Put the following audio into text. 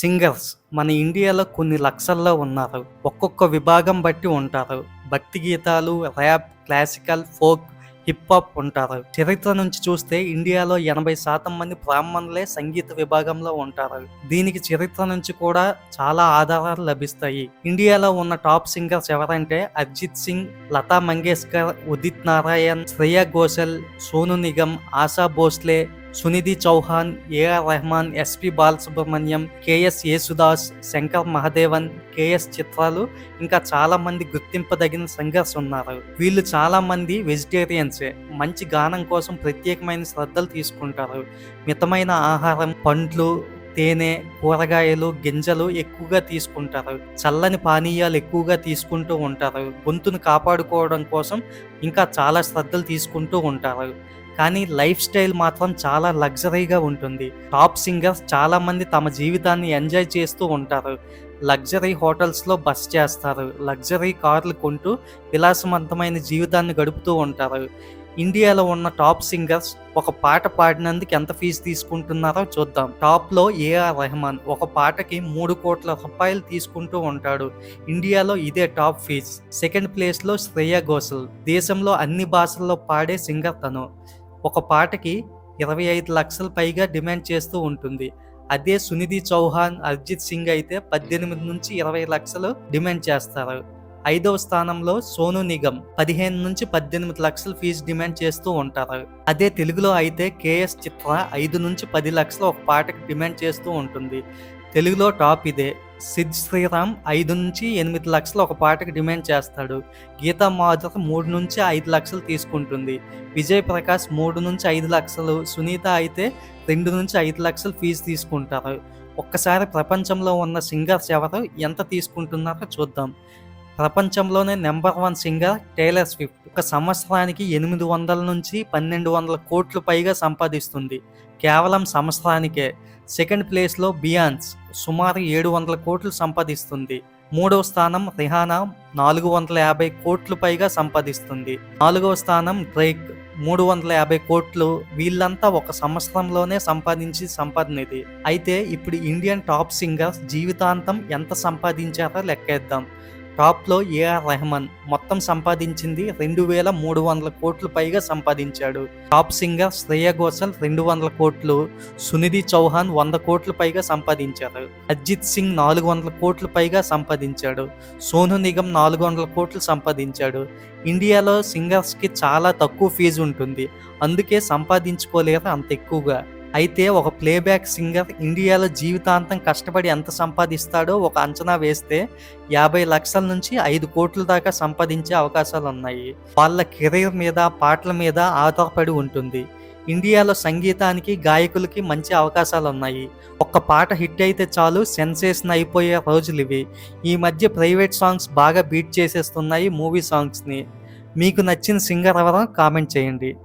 Singers మన ఇండియాలో కొన్ని లక్షల్లో ఉన్నారు. ఒక్కొక్క విభాగం బట్టి ఉంటారు. భక్తి గీతాలు rap classical folk hip hop ఉంటారు. చరిత్ర నుంచి చూస్తే ఇండియాలో ఎనభై శాతం మంది బ్రాహ్మణులే సంగీత విభాగంలో ఉంటారు. దీనికి చరిత్ర నుంచి కూడా చాలా ఆధారాలు లభిస్తాయి. ఇండియాలో ఉన్న టాప్ సింగర్స్ ఎవరంటే Arijit Singh Lata Mangeshkar Udit Narayan Shreya Ghoshal Sonu Nigam Asha Bhosle Sunidhi Chauhan AR Rahman SP Balasubrahmanyam KS Yesudas Shankar Mahadevan KS చిత్రాలు ఇంకా చాలా మంది గుర్తింపదగిన సింగర్స్ ఉన్నారు. వీళ్ళు చాలా మంది వెజిటేరియన్సే. మంచి గానం కోసం ప్రత్యేకమైన శ్రద్ధలు తీసుకుంటారు. మితమైన ఆహారం పండ్లు తేనె కూరగాయలు గింజలు ఎక్కువగా తీసుకుంటారు. చల్లని పానీయాలు ఎక్కువగా తీసుకుంటూ ఉంటారు. గొంతును కాపాడుకోవడం కోసం ఇంకా చాలా శ్రద్ధలు తీసుకుంటూ ఉంటారు. కానీ లైఫ్ స్టైల్ మాత్రం చాలా లగ్జరీగా ఉంటుంది. టాప్ సింగర్స్ చాలామంది తమ జీవితాన్ని ఎంజాయ్ చేస్తూ ఉంటారు. లగ్జరీ హోటల్స్లో బస్ చేస్తారు. లగ్జరీ కార్లు కొంటూ విలాసవంతమైన జీవితాన్ని గడుపుతూ ఉంటారు. ఇండియాలో ఉన్న టాప్ సింగర్స్ ఒక పాట పాడినందుకు ఎంత ఫీజు తీసుకుంటున్నారో చూద్దాం. టాప్లో ఏఆర్ రెహమాన్ ఒక పాటకి మూడు కోట్ల రూపాయలు తీసుకుంటూ ఉంటాడు. ఇండియాలో ఇదే టాప్ ఫీజ్. సెకండ్ ప్లేస్లో శ్రేయా ఘోషల్. దేశంలో అన్ని భాషల్లో పాడే సింగర్ తను. ఒక పాటకి ఇరవై ఐదు లక్షల పైగా డిమాండ్ చేస్తూ ఉంటుంది. అదే సునిధి చౌహాన్ అర్జిత్ సింగ్ అయితే పద్దెనిమిది నుంచి ఇరవై లక్షలు డిమాండ్ చేస్తారు. ఐదవ స్థానంలో సోను నిగమ్ పదిహేను నుంచి పద్దెనిమిది లక్షల ఫీజు డిమాండ్ చేస్తూ ఉంటారు. అదే తెలుగులో అయితే కేఎస్ చిత్ర ఐదు నుంచి పది లక్షలు ఒక పాటకు డిమాండ్ చేస్తూ ఉంటుంది. తెలుగులో టాప్ ఇదే. సిద్ శ్రీరామ్ ఐదు నుంచి ఎనిమిది లక్షలు ఒక పాటకు డిమాండ్ చేస్తాడు. గీతా మాధుర్ మూడు నుంచి ఐదు లక్షలు తీసుకుంటుంది. విజయ్ ప్రకాష్ మూడు నుంచి ఐదు లక్షలు సునీత అయితే రెండు నుంచి ఐదు లక్షలు ఫీజు తీసుకుంటారు. ఒక్కసారి ప్రపంచంలో ఉన్న సింగర్స్ ఎవరు ఎంత తీసుకుంటున్నారో చూద్దాం. ప్రపంచంలోనే number one singer Taylor Swift. ఒక సంవత్సరానికి ఎనిమిది వందల నుంచి పన్నెండు వందల కోట్లు పైగా సంపాదిస్తుంది. కేవలం సంవత్సరానికే. సెకండ్ ప్లేస్లో బియాన్స్ సుమారు ఏడు వందల కోట్లు సంపాదిస్తుంది. మూడవ స్థానం రిహానా నాలుగు వందల యాభై కోట్లు పైగా సంపాదిస్తుంది. నాలుగవ స్థానం డ్రేక్ మూడు వందల యాభై కోట్లు వీళ్ళంతా ఒక సంవత్సరంలోనే సంపాదించి సంపాదన ఇది అయితే ఇప్పుడు ఇండియన్ టాప్ సింగర్స్ జీవితాంతం ఎంత సంపాదించారో లెక్కేద్దాం. టాప్లో ఏఆర్ రెహమాన్ మొత్తం సంపాదించింది రెండు వేల మూడు వందల కోట్లు పైగా సంపాదించాడు. టాప్ సింగర్ శ్రేయా ఘోషల్ రెండు వందల కోట్లు సునిధి చౌహాన్ వంద కోట్లు పైగా సంపాదించారు. అజిత్ సింగ్ నాలుగు వందల కోట్లు పైగా సంపాదించాడు. సోను నిగమ్ నాలుగు వందల కోట్లు సంపాదించాడు. ఇండియాలో సింగర్స్కి చాలా తక్కువ ఫీజు ఉంటుంది. అందుకే సంపాదించుకోలేరు అంత ఎక్కువగా. అయితే ఒక ప్లేబ్యాక్ సింగర్ ఇండియాలో జీవితాంతం కష్టపడి ఎంత సంపాదిస్తాడో ఒక అంచనా వేస్తే యాభై లక్షల నుంచి ఐదు కోట్ల దాకా సంపాదించే అవకాశాలు ఉన్నాయి. వాళ్ళ కెరీర్ మీద పాటల మీద ఆధారపడి ఉంటుంది. ఇండియాలో సంగీతానికి గాయకులకి మంచి అవకాశాలు ఉన్నాయి. ఒక్క పాట హిట్ అయితే చాలు సెన్సేషన్ అయిపోయే రోజులు ఇవి. ఈ మధ్య ప్రైవేట్ సాంగ్స్ బాగా బీట్ చేసేస్తున్నాయి మూవీ సాంగ్స్ని. మీకు నచ్చిన సింగర్ ఎవరో కామెంట్ చేయండి.